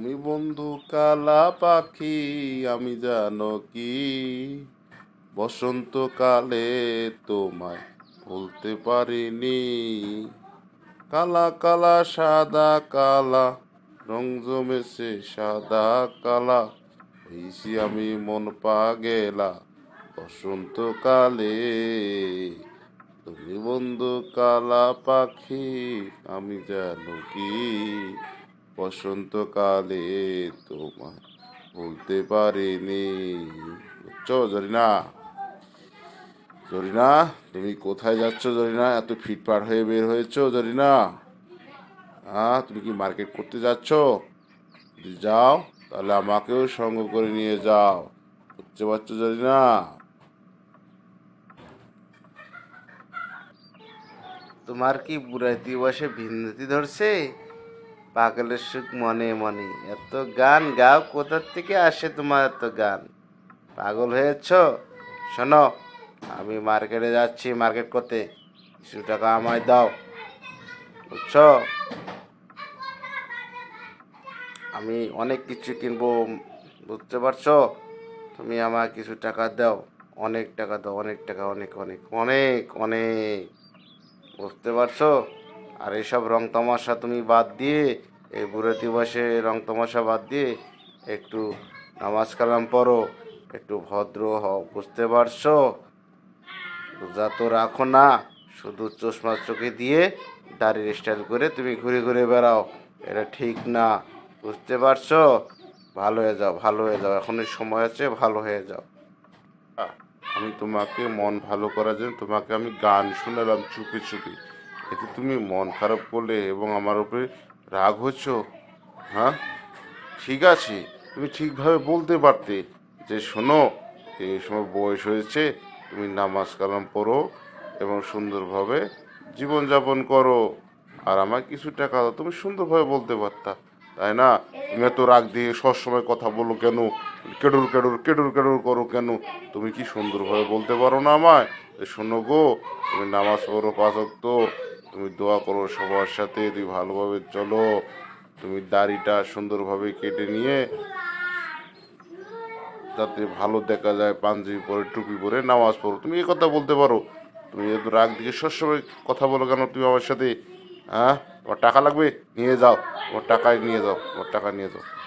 তুমি বন্ধু কালা পাখি, আমি জানো কি? বসন্তকালে তোমায় বলতে পারিনি। কালা কালা, সাদা কালা, রং জমেছে সাদা কালা হয়েছি আমি মন পা গেলা বসন্তকালে তুমি বন্ধু কালা পাখি, আমি জানো কি? বসন্তকালে তোমায় বলতে পারিনি। বুঝছ, জরিনা? জরিনা, তুমি কোথায় যাচ্ছ জরিনা? এত ফিটফাট হয়ে বের হয়েছো জরিনা? হ্যাঁ তুমি কি মার্কেট করতে যাচ্ছ? যদি যাও, তাহলে আমাকেও সঙ্গ করে নিয়ে যাও। বুঝতে পারছ, জরিনা? তোমার কি বুড়াইতি বসে ভিন্নতি ধরছে? পাগলের সুখ মনে মনে। এত গান গাও কোথার থেকে আসে তোমার এত গান? পাগল হয়েছ? শোনো, আমি মার্কেটে যাচ্ছি মার্কেট করতে। কিছু টাকা আমায় দাও। বুঝছ? আমি অনেক কিছু কিনবো, বুঝতে পারছ? তুমি আমার কিছু টাকা দাও। অনেক টাকা দাও, অনেক টাকা, অনেক অনেক অনেক অনেক। বুঝতে পারছ? আর এইসব রং তামাশা তুমি বাদ দিয়ে, এই বুড়ো দিবসে রং তামাশা বাদ দিয়ে একটু নামাজ কালাম পড়ো, একটু ভদ্র হও, বুঝতে পারছ? রোজা তো রাখো না, শুধু চশমা চোখে দিয়ে দাড়ির স্টাইল করে তুমি ঘুরে ঘুরে বেড়াও, এটা ঠিক না, বুঝতে পারছ? ভালো হয়ে যাও, ভালো হয়ে যাও, এখনই সময় আছে, ভালো হয়ে যাও। আমি তোমাকে মন ভালো করার জন্য তোমাকে আমি গান শোনালাম চুপি চুপি। এতে তুমি মন খারাপ করলে এবং আমার উপরে রাগ হচ্ছ হ্যাঁ? ঠিক আছে, তুমি ঠিকভাবে বলতে পারতে যে শোনো, এই সময় বয়স হয়েছে, তুমি নামাজ কালাম পড়ো এবং সুন্দরভাবে জীবনযাপন করো। আর আমার কিছু টাকা দাও, তুমি সুন্দরভাবে বলতে পারতা, তাই না? তুমি এত রাগ দিয়ে সবসময় কথা বলো কেন? কেডুর কেডুর কেডুর কেডুর করো কেন? তুমি কি সুন্দরভাবে বলতে পারো না আমায়? শোনো গো, তুমি নামাজ পড়ো পাচক তো তুমি দোয়া করো সবার সাথে, তুমি ভালোভাবে চলো। তুমি দাড়িটা সুন্দরভাবে কেটে নিয়ে যাতে ভালো দেখা যায়, পাঞ্জাবি পরে, টুপি পরে, নামাজ পড়ো। তুমি এই কথা বলতে পারো। তুমি এত রাগ দিকে সবসময় কথা বলো কেন? তুমি আমার সাথে হ্যাঁ? তোমার টাকা লাগবে? নিয়ে যাও। তোমার টাকায় নিয়ে যাও। তোমার টাকা নিয়ে যাও।